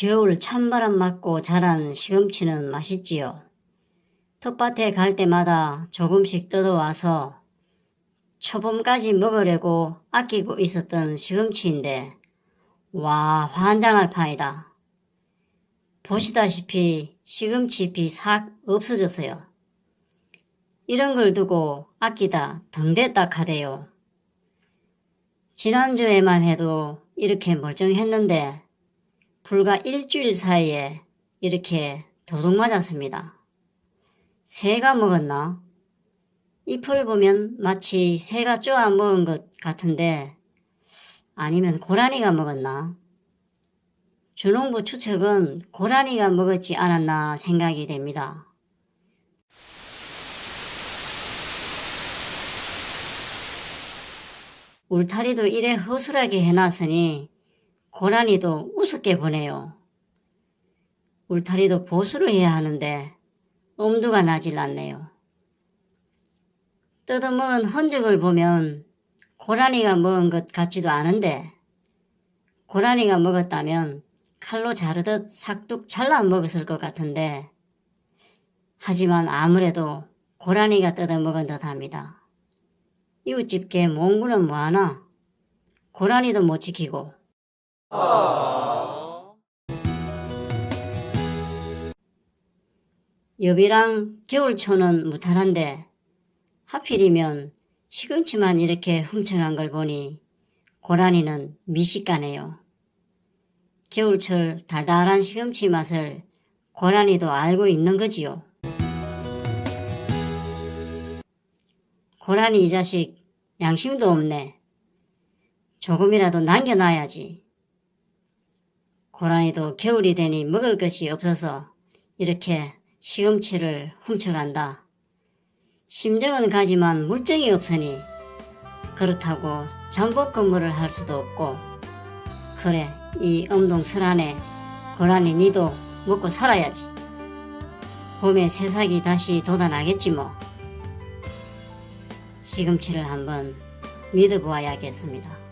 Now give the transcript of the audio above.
겨울 찬바람 맞고 자란 시금치는 맛있지요. 텃밭에 갈 때마다 조금씩 뜯어와서 초봄까지 먹으려고 아끼고 있었던 시금치인데 와 환장할 판이다. 보시다시피 시금치잎이 싹 없어졌어요. 이런 걸 두고 아끼다 덩댔다 하대요. 지난주에만 해도 이렇게 멀쩡했는데 불과 일주일 사이에 이렇게 도둑 맞았습니다. 새가 먹었나? 잎을 보면 마치 새가 쪼아 먹은 것 같은데 아니면 고라니가 먹었나? 주농부 추측은 고라니가 먹었지 않았나 생각이 됩니다. 울타리도 이래 허술하게 해놨으니 고라니도 우습게 보네요. 울타리도 보수를 해야 하는데 엄두가 나질 않네요. 뜯어먹은 흔적을 보면 고라니가 먹은 것 같지도 않은데 고라니가 먹었다면 칼로 자르듯 삭둑 잘라 먹었을 것 같은데 하지만 아무래도 고라니가 뜯어먹은 듯 합니다. 이웃집 개 몽구는 뭐하나? 고라니도 못 지키고 여비랑 겨울초는 무탈한데 하필이면 시금치만 이렇게 훔쳐간 걸 보니 고라니는 미식가네요. 겨울철 달달한 시금치 맛을 고라니도 알고 있는 거지요. 고라니 이 자식 양심도 없네. 조금이라도 남겨놔야지. 고라니도 겨울이 되니 먹을 것이 없어서 이렇게 시금치를 훔쳐간다. 심정은 가지만 물정이 없으니 그렇다고 잠복 근무를 할 수도 없고 그래 이 엄동설안에 고라니 니도 먹고 살아야지. 봄에 새싹이 다시 돋아나겠지 뭐. 시금치를 한번 믿어보아야겠습니다.